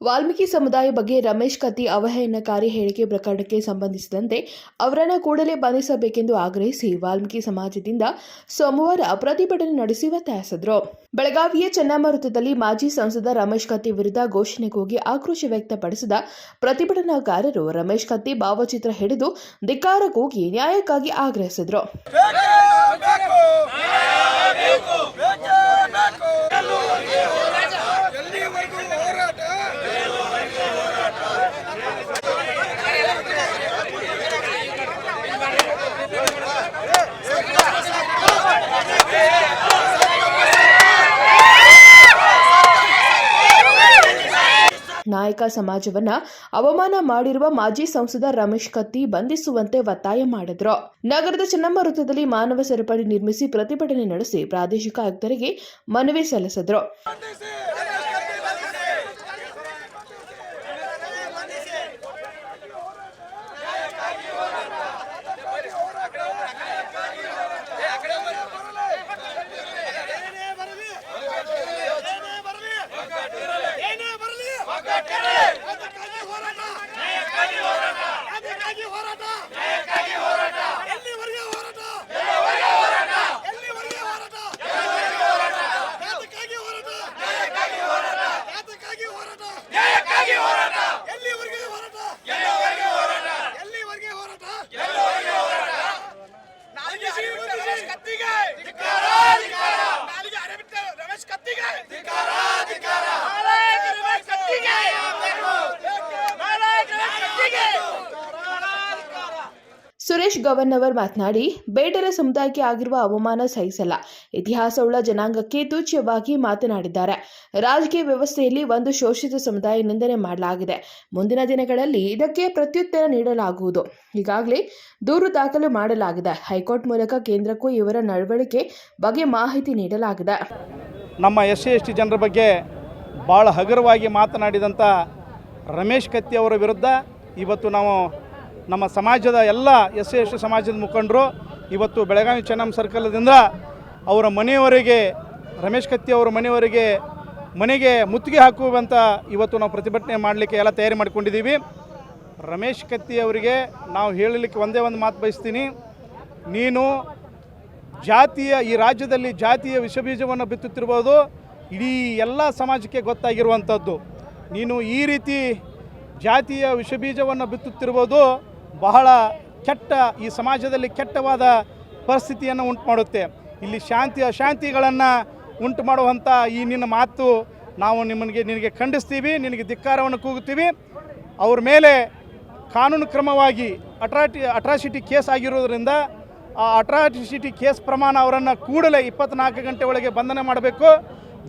ವಾಲ್ಮೀಕಿ ಸಮುದಾಯ ಬಗ್ಗೆ ರಮೇಶ್ ಕತ್ತಿ ಅವಹೇಳನಕಾರಿ ಹೇಳಿಕೆ ಪ್ರಕರಣಕ್ಕೆ ಸಂಬಂಧಿಸಿದಂತೆ ಅವರನ್ನು ಕೂಡಲೇ ಬಂಧಿಸಬೇಕೆಂದು ಆಗ್ರಹಿಸಿ ವಾಲ್ಮೀಕಿ ಸಮಾಜದಿಂದ ಸೋಮವಾರ ಪ್ರತಿಭಟನೆ ನಡೆಸಿ ಒತ್ತಾಯಿಸಿದರು ಬೆಳಗಾವಿಯ ಚೆನ್ನಮ್ಮ ವೃತ್ತದಲ್ಲಿ ಮಾಜಿ ಸಂಸದ ರಮೇಶ್ ಕತ್ತಿ ವಿರುದ್ಧ ಘೋಷಣೆ ಕೂಗಿ ಆಕ್ರೋಶ ವ್ಯಕ್ತಪಡಿಸಿದ ಪ್ರತಿಭಟನಾಕಾರರು ರಮೇಶ್ ಕತ್ತಿ ಭಾವಚಿತ್ರ ಹಿಡಿದು ಧಿಕ್ಕಾರ ಕೂಗಿ ನ್ಯಾಯಕ್ಕಾಗಿ ಆಗ್ರಹಿಸಿದರು. ನಾಯಕ ಸಮಾಜವನ್ನ ಅವಮಾನ ಮಾಡಿರುವ ಮಾಜಿ ಸಂಸದ ರಮೇಶ್ ಕತ್ತಿ ಬಂಧಿಸುವಂತೆ ಒತ್ತಾಯ ಮಾಡಿದ್ರು. ನಗರದ ಚೆನ್ನಮ್ಮ ವೃತ್ತದಲ್ಲಿ ಮಾನವ ಸರಪಳಿ ನಿರ್ಮಿಸಿ ಪ್ರತಿಭಟನೆ ನಡೆಸಿ ಪ್ರಾದೇಶಿಕ ಆಯುಕ್ತರಿಗೆ ಮನವಿ ಸಲ್ಲಿಸಿದ್ರು. ಸುರೇಶ್ ಗವರ್ನವರ್ ಮಾತನಾಡಿ, ಬೇಡರ ಸಮುದಾಯಕ್ಕೆ ಆಗಿರುವ ಅವಮಾನ ಸಹಿಸಲ್ಲ. ಇತಿಹಾಸವುಳ್ಳ ಜನಾಂಗಕ್ಕೆ ತೂಚ್ಯವಾಗಿ ಮಾತನಾಡಿದ್ದಾರೆ. ರಾಜಕೀಯ ವ್ಯವಸ್ಥೆಯಲ್ಲಿ ಒಂದು ಶೋಷಿತ ಸಮುದಾಯ ನಿಂದನೆ ಮಾಡಲಾಗಿದೆ. ಮುಂದಿನ ದಿನಗಳಲ್ಲಿ ಇದಕ್ಕೆ ಪ್ರತ್ಯುತ್ತರ ನೀಡಲಾಗುವುದು. ಈಗಾಗಲೇ ದೂರು ದಾಖಲು ಮಾಡಲಾಗಿದೆ. ಹೈಕೋರ್ಟ್ ಮೂಲಕ ಕೇಂದ್ರಕ್ಕೂ ಇವರ ನಡವಳಿಕೆ ಬಗ್ಗೆ ಮಾಹಿತಿ ನೀಡಲಾಗಿದೆ. ನಮ್ಮ ಎಸ್ ಸಿ ಎಸ್ ಟಿ ಜನರ ಬಗ್ಗೆ ಭಾಳ ಹಗುರವಾಗಿ ಮಾತನಾಡಿದಂಥ ರಮೇಶ್ ಕತ್ತಿ ಅವರ ವಿರುದ್ಧ ಇವತ್ತು ನಾವು ನಮ್ಮ ಸಮಾಜದ ಎಲ್ಲ ಎಸ್ ಎಸ್ ಟಿ ಸಮಾಜದ ಮುಖಂಡರು ಇವತ್ತು ಬೆಳಗಾವಿ ಚೆನ್ನಮ್ಮ ಸರ್ಕಲ್ದಿಂದ ಅವರ ಮನೆಯವರಿಗೆ, ರಮೇಶ್ ಕತ್ತಿ ಅವರ ಮನೆಯವರಿಗೆ ಮನೆಗೆ ಮುತ್ತಿಗೆ ಹಾಕುವಂಥ ಇವತ್ತು ನಾವು ಪ್ರತಿಭಟನೆ ಮಾಡಲಿಕ್ಕೆ ಎಲ್ಲ ತಯಾರಿ ಮಾಡ್ಕೊಂಡಿದ್ದೀವಿ. ರಮೇಶ್ ಕತ್ತಿ ಅವರಿಗೆ ನಾವು ಹೇಳಲಿಕ್ಕೆ ಒಂದೇ ಒಂದು ಮಾತು ಬಯಸ್ತೀನಿ. ನೀನು ಜಾತಿಯ, ಈ ರಾಜ್ಯದಲ್ಲಿ ಜಾತಿಯ ವಿಷಬೀಜವನ್ನು ಬಿತ್ತುತ್ತಿರ್ಬೋದು, ಇಡೀ ಎಲ್ಲ ಸಮಾಜಕ್ಕೆ ಗೊತ್ತಾಗಿರುವಂಥದ್ದು ನೀನು ಈ ರೀತಿ ಜಾತಿಯ ವಿಷಬೀಜವನ್ನು ಬಿತ್ತುತ್ತಿರ್ಬೋದು ಬಹಳ ಕೆಟ್ಟ, ಈ ಸಮಾಜದಲ್ಲಿ ಕೆಟ್ಟವಾದ ಪರಿಸ್ಥಿತಿಯನ್ನು ಉಂಟು ಮಾಡುತ್ತೆ ಇಲ್ಲಿ ಶಾಂತಿ, ಅಶಾಂತಿಗಳನ್ನು ಉಂಟು ಮಾಡುವಂಥ ಈ ನಿನ್ನ ಮಾತು ನಾವು ನಿಮಗೆ ನಿನಗೆ ಖಂಡಿಸ್ತೀವಿ, ನಿನಗೆ ಧಿಕ್ಕಾರವನ್ನು ಕೂಗುತ್ತೀವಿ. ಅವ್ರ ಮೇಲೆ ಕಾನೂನು ಕ್ರಮವಾಗಿ ಅಟ್ರಾಟಿ, ಅಟ್ರಾಸಿಟಿ ಕೇಸ್ ಆಗಿರೋದ್ರಿಂದ ಆ ಅಟ್ರಾಸಿಟಿ ಕೇಸ್ ಪ್ರಮಾಣ ಅವರನ್ನು ಕೂಡಲೇ ಇಪ್ಪತ್ನಾಲ್ಕು ಗಂಟೆ ಒಳಗೆ ಬಂಧನ ಮಾಡಬೇಕು.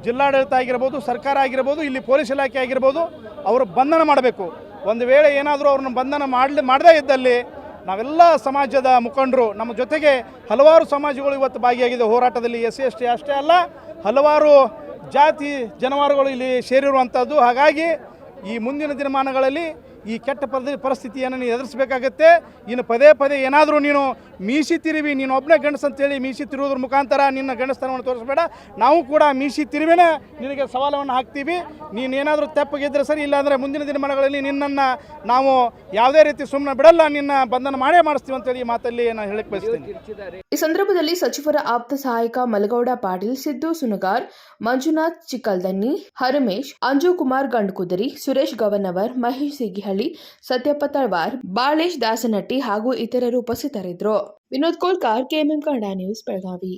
ಜಿಲ್ಲಾಡಳಿತ ಆಗಿರ್ಬೋದು, ಸರ್ಕಾರ ಆಗಿರ್ಬೋದು, ಇಲ್ಲಿ ಪೊಲೀಸ್ ಇಲಾಖೆ ಆಗಿರ್ಬೋದು, ಅವರು ಬಂಧನ ಮಾಡಬೇಕು. ಒಂದು ವೇಳೆ ಏನಾದರೂ ಅವ್ರನ್ನ ಬಂಧನ ಮಾಡಲಿ, ಮಾಡದೇ ಇದ್ದಲ್ಲಿ ನಾವೆಲ್ಲ ಸಮಾಜದ ಮುಖಂಡರು, ನಮ್ಮ ಜೊತೆಗೆ ಹಲವಾರು ಸಮಾಜಗಳು ಇವತ್ತು ಭಾಗಿಯಾಗಿದೆ. ಹೋರಾಟದಲ್ಲಿ ಎಸ್ ಸಿ, ಎಸ್ ಟಿ ಅಷ್ಟೇ ಅಲ್ಲ, ಹಲವಾರು ಜಾತಿ, ಜನವಾರುಗಳು ಇಲ್ಲಿ ಸೇರಿರುವಂಥದ್ದು ಹಾಗಾಗಿ ಈ ಮುಂದಿನ ದಿನಮಾನಗಳಲ್ಲಿ ಈ ಕೆಟ್ಟ ಪರಿಸ್ಥಿತಿಯನ್ನು ನೀನು ಎದುರಿಸಬೇಕಾಗತ್ತೆ. ಇನ್ನು ಪದೇ ಪದೇ ಏನಾದರೂ ನೀನು ಮೀಸಿ ತಿರುವಿ, ನೀನು ಒಬ್ಬನೇ ಗಂಡಸು ಅಂತೇಳಿ ಮೀಸಿ ತಿರುವುದ್ರ ಮುಖಾಂತರ ನಿನ್ನ ಗಂಡಸ್ತನವನ್ನು ತೋರಿಸಬೇಡ. ನಾವು ಕೂಡ ಮೀಸಿ ತಿರುವಿನೇ ನಿನಗೆ ಸವಾಲವನ್ನು ಹಾಕ್ತೀವಿ. ನೀನೇನಾದರೂ ತೆಪ್ಪಗಿದ್ದರೆ ಸರಿ, ಇಲ್ಲಾಂದರೆ ಮುಂದಿನ ದಿನಮಾನಗಳಲ್ಲಿ ನಿನ್ನನ್ನು ನಾವು ಯಾವುದೇ ರೀತಿ ಸುಮ್ಮನೆ ಬಿಡಲ್ಲ, ನಿನ್ನ ಬಂಧನ ಮಾಡೇ ಮಾಡಿಸ್ತೀವಿ ಅಂತೇಳಿ ಈ ಮಾತಲ್ಲಿ ನಾನು ಹೇಳಕ್ಕೆ ಬಯಸ್ತೀನಿ. ಈ ಸಂದರ್ಭದಲ್ಲಿ ಸಚಿವರ ಆಪ್ತ ಸಹಾಯಕ ಮಲಗೌಡ ಪಾಟೀಲ್, ಸಿದ್ದು ಸುನಗಾರ್, ಮಂಜುನಾಥ್ ಚಿಕ್ಕಲ್ದನ್ನಿ, ಹರಮೇಶ್ ಅಂಜು ಕುಮಾರ್ ಗಂಡ್ಕುದರಿ, ಸುರೇಶ್ ಗವರ್ನವರ್ ಮಹೇಶ್ ಸಿಗಿಹಳ್ಳಿ ಮರಳಹಳ್ಳಿ ಸತ್ಯಪ್ಪ ತಳವಾರ್ ಬಾಳೇಶ್ ದಾಸನಟ್ಟಿ ಹಾಗೂ ಇತರರು ಉಪಸ್ಥಿತರಿದ್ರು ವಿನೋದ್ ಕೋಲ್ಕಾರ್ ಕೆಎಂಎಂ ಕನ್ನಡ ನ್ಯೂಸ್ ಬೆಳಗಾವಿ.